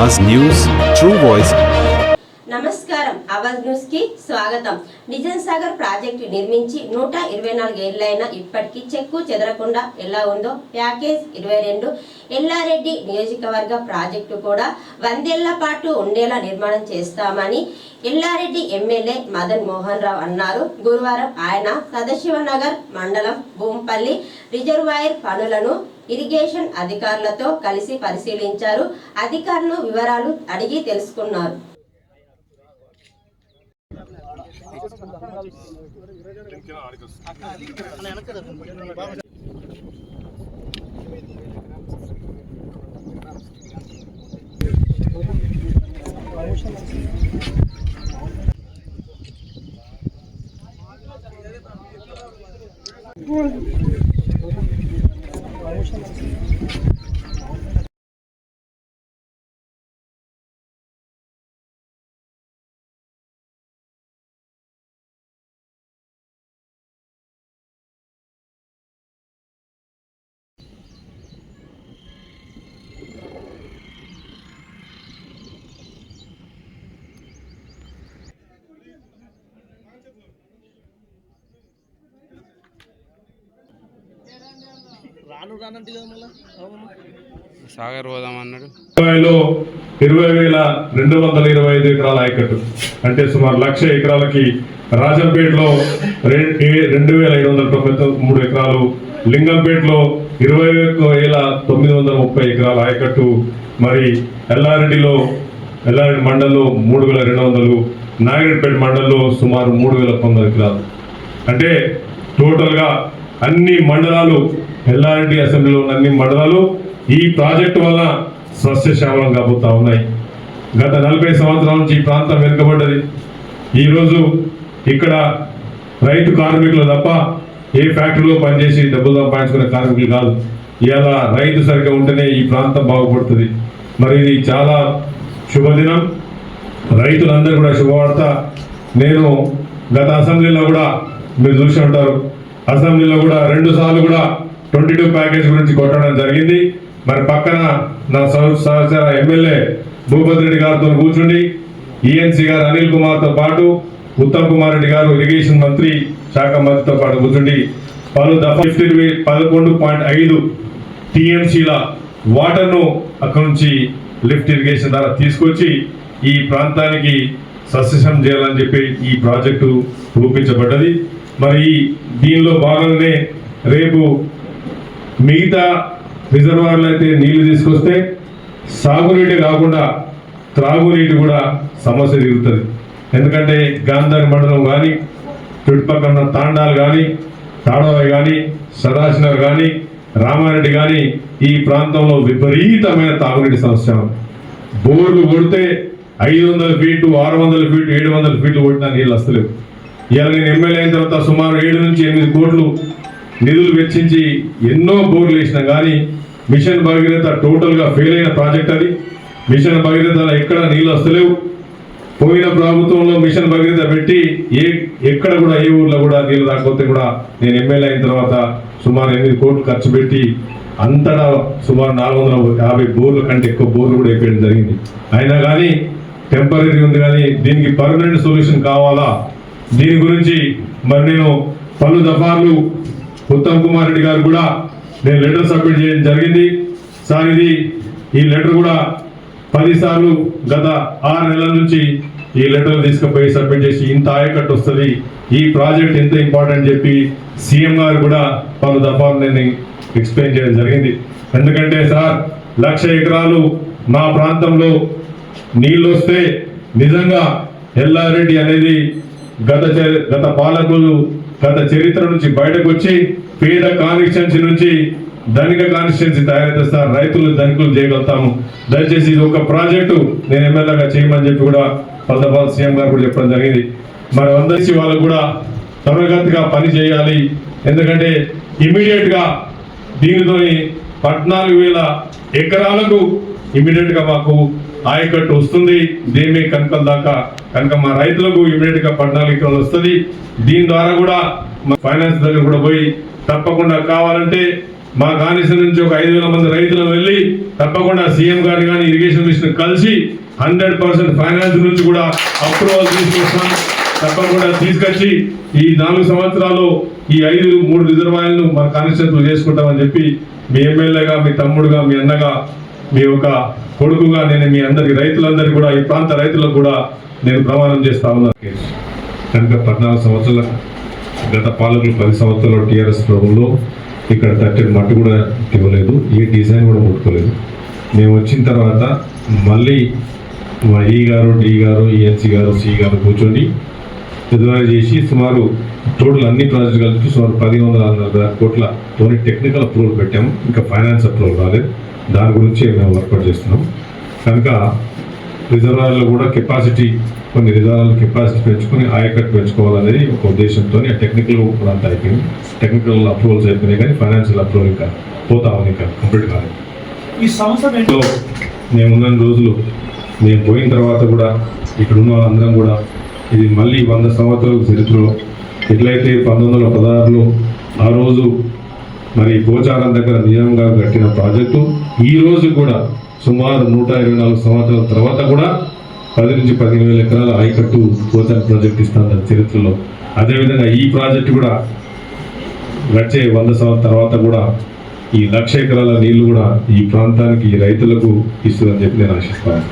Buzz News, True Voice, నమస్కారం. అవాజ్ న్యూస్కి స్వాగతం. నిజాం సాగర్ ప్రాజెక్టు నిర్మించి నూట ఇరవై నాలుగు ఏళ్ళైనా ఇప్పటికీ చెక్కు చెదరకుండా ఎలా ఉందో ప్యాకేజ్ ఇరవై రెండు. ఎల్లారెడ్డి నియోజకవర్గ ప్రాజెక్టు కూడా వందేళ్ళ పాటు ఉండేలా నిర్మాణం చేస్తామని ఎల్లారెడ్డి ఎమ్మెల్యే మదన్ మోహన్ రావు అన్నారు. గురువారం ఆయన సదాశివనగర్ మండలం భూంపల్లి రిజర్వాయర్ పనులను ఇరిగేషన్ అధికారులతో కలిసి పరిశీలించారు. అధికారులు వివరాలు అడిగి తెలుసుకున్నారు. എനിക്ക് రాను రానంటే కదా మళ్ళీ? అవును. సాగర్ పోదాం అన్నాడు. ఇరవైలో ఇరవై వేల రెండు వందల ఇరవై ఐదు ఎకరాల ఆయకట్టు. అంటే సుమారు లక్ష ఎకరాలకి రాజంపేటలో రెండు వేల ఐదు వందల తొంభై మూడు ఎకరాలు లింగంపేటలో ఇరవై ఒక్క వేల తొమ్మిది వందల ముప్పై ఎకరాల ఆయకట్టు. మరి ఎల్లారెడ్డిలో ఎల్లారెడ్డి మండల్లో మూడు వేల రెండు వందలు నాగిరెడ్డిపేట మండల్లో సుమారు మూడు వేల వందల ఎకరాలు. అంటే టోటల్గా అన్ని మండలాలు ఎల్లారెడ్డి అసెంబ్లీలో ఉన్న అన్ని మండలాలు ఈ ప్రాజెక్టు వల్ల సస్యశ్యామలం కాబోతా ఉన్నాయి. గత నలభై సంవత్సరాల నుంచి ఈ ప్రాంతం వెనుకబడ్డది. ఈరోజు ఇక్కడ రైతు కార్మికులు తప్ప ఏ ఫ్యాక్టరీలో పనిచేసి డబ్బులు సంపాదించుకునే కార్మికులు కాదు. ఇలా రైతు సరిగ్గా ఉంటేనే ఈ ప్రాంతం బాగుపడుతుంది. మరి ఇది చాలా శుభదినం. రైతులందరూ కూడా శుభవార్త. నేను గత అసెంబ్లీలో కూడా మీరు చూసి ఉంటారు. అసెంబ్లీలో కూడా రెండు సార్లు కూడా ట్వంటీ టూ ప్యాకేజ్ గురించి కొట్టడం జరిగింది. మరి పక్కన నా సహ- సహచర ఎమ్మెల్యే భూపతి రెడ్డి గారితో కూర్చుండి ఈఎన్సీ గారు అనిల్ కుమార్తో పాటు ఉత్తమ్ కుమార్ రెడ్డి గారు ఇరిగేషన్ మంత్రి శాఖ మంత్రితో పాటు కూర్చుండి పలు దఫా పదకొండు పాయింట్ ఐదు టీఎంసీల వాటర్ను అక్కడి నుంచి లిఫ్ట్ ఇరిగేషన్ ద్వారా తీసుకొచ్చి ఈ ప్రాంతానికి సస్యశం చేయాలని చెప్పి ఈ ప్రాజెక్టు రూపించబడ్డది. మరి ఈ దీనిలో భాగంగానే రేపు మిగతా రిజర్వాయర్లు అయితే నీళ్ళు తీసుకొస్తే సాగునీటి కాకుండా త్రాగునీటి కూడా సమస్య తిరుగుతుంది ఎందుకంటే గాంధారి మండలం కానీ చుట్టుపక్కల తాండాలు కానీ తాడవాయి కానీ సదాశినగర్ కానీ రామారెడ్డి కానీ ఈ ప్రాంతంలో విపరీతమైన తాగునీటి సమస్య బోర్లు కొడితే ఐదు వందల ఫీటు ఆరు వందల ఫీటు ఏడు వందల ఫీట్లు కొట్టినా నీళ్ళు వస్తలేవు. ఇలా నేను ఎమ్మెల్యే అయిన తర్వాత సుమారు ఏడు నుంచి ఎనిమిది కోట్లు నిధులు వెచ్చించి ఎన్నో బోర్లు వేసినా కానీ మిషన్ భగీరథ టోటల్గా ఫెయిల్ అయిన ప్రాజెక్ట్ అది. మిషన్ భగీరథలో ఎక్కడ నీళ్ళు వస్తలేవు. పోయిన ప్రభుత్వంలో మిషన్ భగీరథ పెట్టి ఏ ఎక్కడ కూడా ఏ ఊర్లో కూడా నీళ్ళు రాకపోతే కూడా నేను ఎమ్మెల్యే అయిన తర్వాత సుమారు ఎనిమిది కోట్లు ఖర్చు పెట్టి అంతటా సుమారు నాలుగు వందల యాభై బోర్ల కంటే ఎక్కువ బోర్లు కూడా వేయడం జరిగింది. అయినా కానీ టెంపరీ ఉంది కానీ దీనికి పర్మనెంట్ సొల్యూషన్ కావాలా? దీని గురించి మరి నేను పలు దఫార్లు ఉత్తమ్ కుమార్ రెడ్డి గారు కూడా నేను లెటర్ సబ్మిట్ చేయడం జరిగింది. సార్ ఇది ఈ లెటర్ కూడా పదిసార్లు గత ఆరు నెలల నుంచి ఈ లెటర్ తీసుకుపోయి సబ్మిట్ చేసి ఇంత ఆయకట్టు వస్తుంది. ఈ ప్రాజెక్ట్ ఎంత ఇంపార్టెంట్ చెప్పి సీఎం గారు కూడా పలు దఫాలు నేను ఎక్స్ప్లెయిన్ చేయడం జరిగింది. ఎందుకంటే సార్ లక్ష ఎకరాలు మా ప్రాంతంలో నీళ్ళు వస్తే నిజంగా ఎల్లారెడ్డి అనేది గత గత పాలకులు గత చరిత్ర నుంచి బయటకు వచ్చి పేద కాన్స్టిట్యున్సీ నుంచి ధనిక కాన్స్టిట్యున్సీ తయారు చేస్తారు రైతులు ధనికులు చేయగలుగుతాము. దయచేసి ఇది ఒక ప్రాజెక్టు నేను ఎమ్మెల్యేగా చేయమని చెప్పి కూడా పదపాల్ సీఎం గారు కూడా చెప్పడం జరిగింది. మరి అందరిసి వాళ్ళకు కూడా త్వరగతిగా పని చేయాలి. ఎందుకంటే ఇమీడియట్గా దీనితో పద్నాలుగు వేల ఎకరాలకు ఇమీడియట్గా మాకు ఆయకట్టు వస్తుంది. దేమే కనుకల దాకా కనుక మా రైతులకు ఇమీడియట్గా పద్నాలుగు ఎకరాలు వస్తుంది. దీని ద్వారా కూడా మా ఫైనాన్స్ దగ్గర కూడా పోయి తప్పకుండా కావాలంటే మా కానిసం నుంచి ఒక ఐదు వేల మంది రైతులు వెళ్ళి తప్పకుండా సీఎం గారిని కానీ ఇరిగేషన్ మిషన్ కలిసి హండ్రెడ్ పర్సెంట్ ఫైనాన్స్ నుంచి కూడా అప్రూవల్ తీసుకొస్తాం. తప్పకుండా తీసుకొచ్చి ఈ నాలుగు సంవత్సరాలు ఈ ఐదు మూడు రిజర్వాయర్లను మా కానిస్టేబుల్ చేసుకుంటామని చెప్పి మీ ఎమ్మెల్యేగా మీ తమ్ముడుగా మీ అన్నగా మీ యొక్క కొడుకుగా నేను మీ అందరికి రైతులందరికీ కూడా ఈ ప్రాంత రైతులకు కూడా నేను ప్రమాణం చేస్తా ఉన్నాను. కనుక పద్నాలుగు సంవత్సరాల గత పాలకులు పది సంవత్సరాలు టీఆర్ఎస్ ప్రభుత్వంలో ఇక్కడ తట్టిన మట్టి కూడా ఇవ్వలేదు ఏ డిజైన్ కూడా ముట్టుకోలేదు. మేము వచ్చిన తర్వాత మళ్ళీ మా ఈ గారు డి గారు ఈఎన్సీ గారు సి గారు కూర్చొని ఎదురు చేసి సుమారు టోటల్ అన్ని ప్రాజెక్టులు కలిపి సుమారు పది వందల నలభై కోట్ల తోని టెక్నికల్ అప్రూవల్ పెట్టాము. ఇంకా ఫైనాన్స్ అప్రూవల్ రాలేదు. దాని గురించి మేము వర్కౌట్ చేస్తున్నాం. కనుక రిజర్వాయర్లో కూడా కెపాసిటీ కొన్ని రిజర్వాయర్ల కెపాసిటీ పెంచుకొని ఆయకట్టు పెంచుకోవాలనేది ఒక ఉద్దేశంతో ఆ టెక్నికల్ కూడా అంతా అయిపోయింది. టెక్నికల్ అప్రూవల్స్ అయిపోయినాయి కానీ ఫైనాన్షియల్ అప్రూవల్ ఇంకా పోతా ఉంది ఇంకా కంప్లీట్ కాలేదు. ఈ సంవత్సరం సో మేము ఉన్న రోజులు మేము పోయిన తర్వాత కూడా ఇక్కడ ఉన్న వాళ్ళందరం కూడా ఇది మళ్ళీ వంద సంవత్సరాల చరిత్రలో ఎట్లయితే పంతొమ్మిది వందల పదహారులో ఆ రోజు మరి గోచారం దగ్గర నియమంగా కట్టిన ప్రాజెక్టు ఈ రోజు కూడా సుమారు నూట ఇరవై నాలుగు సంవత్సరాల తర్వాత కూడా పది నుంచి పదిహేను వేల ఎకరాల ఆయకట్టు గోచారం ప్రాజెక్ట్ ఇస్తాను చరిత్రలో. అదేవిధంగా ఈ ప్రాజెక్టు కూడా గడిచే వంద సంవత్సరాల తర్వాత కూడా ఈ లక్ష ఎకరాల నీళ్ళు కూడా ఈ ప్రాంతానికి రైతులకు ఇస్తుందని చెప్పి నేను ఆశిస్తాను